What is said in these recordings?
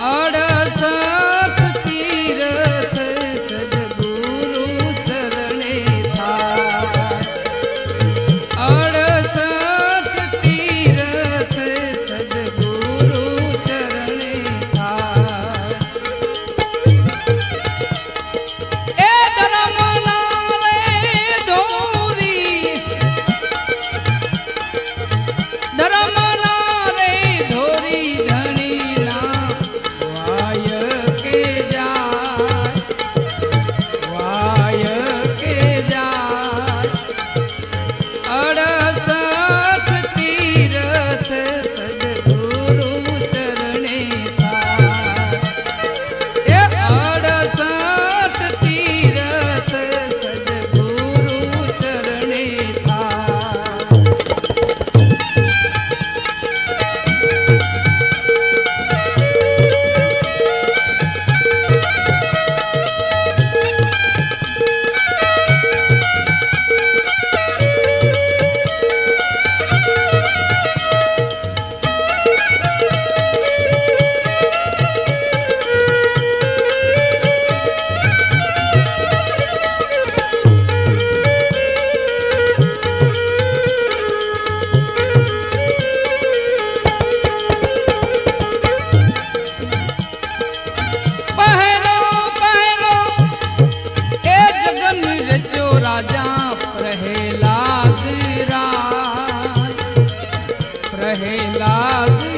और લાગી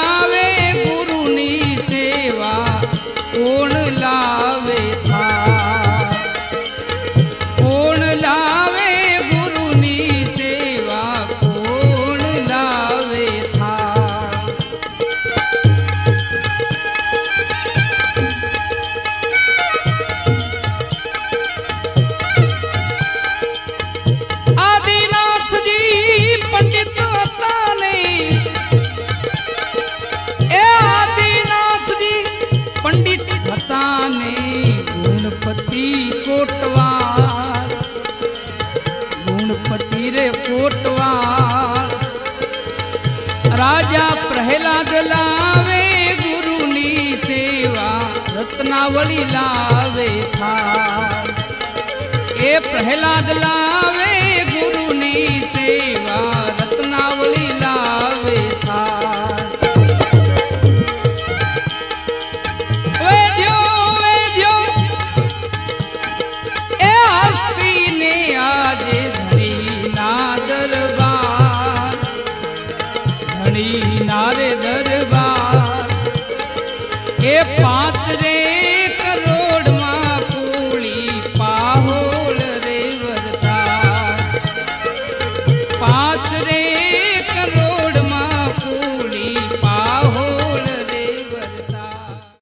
પ્રહલાદ લાવે ગુરુની સેવા રત્નાવલી લાવે નારે દરબાર એ પાત્રે